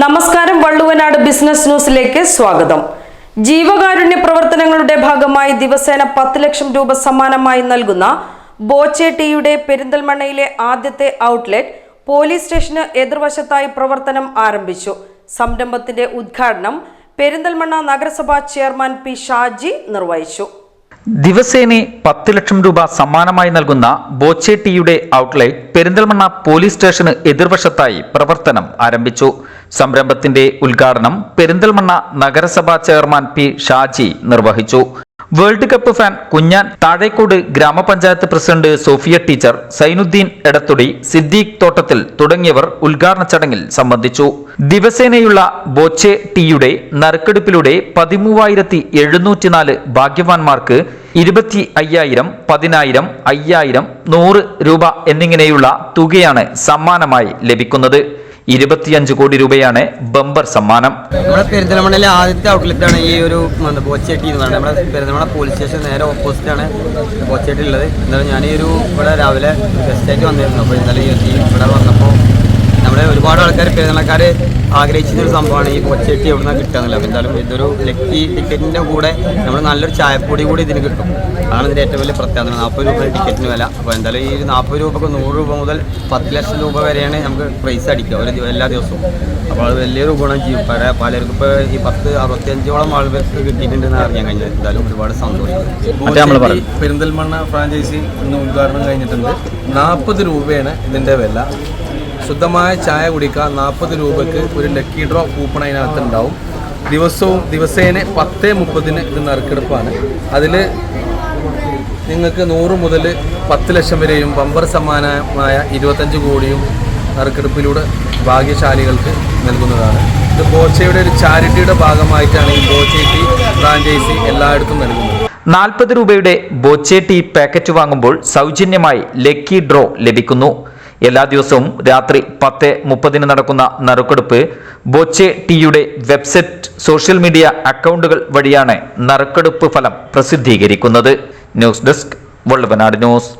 നമസ്കാരം വള്ളുവനാട് ബിസിനസ് ന്യൂസിലേക്ക് സ്വാഗതം. ജീവകാരുണ്യ പ്രവർത്തനങ്ങളുടെ ഭാഗമായി ദിവസേന പത്ത് ലക്ഷം രൂപ സമ്മാനമായി നൽകുന്ന ബോച്ചേട്ടിയുടെ പെരിന്തൽമണ്ണയിലെ ആദ്യത്തെ ഔട്ട്ലെറ്റ് പോലീസ് സ്റ്റേഷന് എതിർവശത്തായി പ്രവർത്തനം ആരംഭിച്ചു. സംരംഭത്തിന്റെ ഉദ്ഘാടനം പെരിന്തൽമണ്ണ നഗരസഭാ ചെയർമാൻ പി ഷാജി നിർവഹിച്ചു. ദിവസേന പത്ത് ലക്ഷം രൂപ സമ്മാനമായി നൽകുന്ന ബോച്ചേട്ടിയുടെ ഔട്ട്ലെറ്റ് പെരിന്തൽമണ്ണ പോലീസ് സ്റ്റേഷന് എതിർവശത്തായി പ്രവർത്തനം ആരംഭിച്ചു. സംരംഭത്തിന്റെ ഉദ്ഘാടനം പെരിന്തൽമണ്ണ നഗരസഭാ ചെയർമാൻ പി ഷാജി നിർവഹിച്ചു. World cup fan Kunhan Thazhekode ഗ്രാമപഞ്ചായത്ത് president Sophia teacher Sainudheen Edathodi Siddique Thottathil തുടങ്ങിയവർ ഉദ്ഘാടന ചടങ്ങിൽ സംബന്ധിച്ചു. ദിവസേനയുള്ള ബോച്ചെ ടീയുടെ നറുക്കെടുപ്പിലൂടെ പതിമൂവായിരത്തി എഴുന്നൂറ്റിനാല് ഭാഗ്യവാന്മാർക്ക് ഇരുപത്തി അയ്യായിരം പതിനായിരം അയ്യായിരം നൂറ് രൂപ എന്നിങ്ങനെയുള്ള തുകയാണ് സമ്മാനമായി ലഭിക്കുന്നത്. ഇരുപത്തിയഞ്ച് കോടി രൂപയാണ് ബമ്പർ സമ്മാനം. നമ്മുടെ പെരിന്തൽമണ്ണയിലെ ആദ്യത്തെ ഔട്ട്ലെറ്റ് ആണ് ഈ ഒരു കോച്ചേട്ടി എന്ന് പറയുന്നത്. നമ്മുടെ പെരിന്തൽമണ്ണ പോലീസ് സ്റ്റേഷൻ നേരെ ഓപ്പോസിറ്റ് ആണ് ബോച്ചേട്ടി ഉള്ളത്. എന്നാലും ഞാൻ ഈ ഒരു ഇവിടെ രാവിലെ ഗസ്റ്റായിട്ട് വന്നിരുന്നു. അപ്പോൾ ഇന്നലെ ഈ ഇവിടെ ഒരുപാട് ആൾക്കാർ പെരുന്നാൾക്കാർ ആഗ്രഹിച്ചിരുന്ന ഒരു സംഭവമാണ് ഈ പൊച്ചട്ടി എവിടെ നിന്നാണ് കിട്ടുക എന്തായാലും ഇതൊരു ലക്കി ടിക്കറ്റിന്റെ കൂടെ നമ്മൾ നല്ലൊരു ചായപ്പൊടി കൂടി ഇതിന് കിട്ടും. അതാണ് ഇതിന്റെ ഏറ്റവും വലിയ പ്രത്യേകത നാൽപ്പത് രൂപ ടിക്കറ്റിന് വില. അപ്പോൾ എന്തായാലും ഈ നാൽപ്പത് രൂപക്ക് നൂറ് രൂപ മുതൽ പത്ത് ലക്ഷം രൂപ വരെയാണ് നമുക്ക് പ്രൈസ് അടിക്കുക ഒരു എല്ലാ ദിവസവും. അപ്പോൾ അത് വലിയൊരു ഗുണം ചെയ്യും. പല പലർക്കും ഇപ്പോൾ ഈ പത്ത് അറുപത്തിയഞ്ചോളം കിട്ടിയിട്ടുണ്ട് എന്ന് അറിയാൻ കഴിഞ്ഞത് എന്തായാലും ഒരുപാട് സന്തോഷം. പെരിന്തൽമണ്ണ ഫ്രാഞ്ചൈസി ഇന്ന് ഉദ്ഘാടനം കഴിഞ്ഞിട്ടുണ്ട്. നാൽപ്പത് രൂപയാണ് ഇതിന്റെ വില. ശുദ്ധമായ ചായ കുടിക്കുക നാൽപ്പത് രൂപയ്ക്ക് ഒരു ലക്കി ഡ്രോ കൂപ്പൺ അതിനകത്ത് ഉണ്ടാവും. ദിവസവും ദിവസേന പത്ത് മുപ്പതിന് ഇത് നറുക്കെടുപ്പാണ്. അതിൽ നിങ്ങൾക്ക് നൂറ് മുതൽ പത്ത് ലക്ഷം വരെയും ബമ്പർ സമ്മാനമായ ഇരുപത്തഞ്ച് കോടിയും നറുക്കെടുപ്പിലൂടെ ഭാഗ്യശാലികൾക്ക് നൽകുന്നതാണ്. ഇത് ബോച്ചയുടെ ഒരു ചാരിറ്റിയുടെ ഭാഗമായിട്ടാണ് ഈ ബോച്ചേറ്റി ഫ്രാഞ്ചൈസി എല്ലായിടത്തും നൽകുന്നത്. നാൽപ്പത് രൂപയുടെ ബോച്ചെ ടീ പാക്കറ്റ് വാങ്ങുമ്പോൾ സൗജന്യമായി ലക്കി ഡ്രോ ലഭിക്കുന്നു. എല്ലാ ദിവസവും രാത്രി പത്ത് മുപ്പതിന് നടക്കുന്ന നറുക്കെടുപ്പ് ബോച്ചെ ടിയുടെ വെബ്സൈറ്റ് സോഷ്യൽ മീഡിയ അക്കൗണ്ടുകൾ വഴിയാണ് നറുക്കെടുപ്പ് ഫലം പ്രസിദ്ധീകരിക്കുന്നത്. News desk Valluvanad news.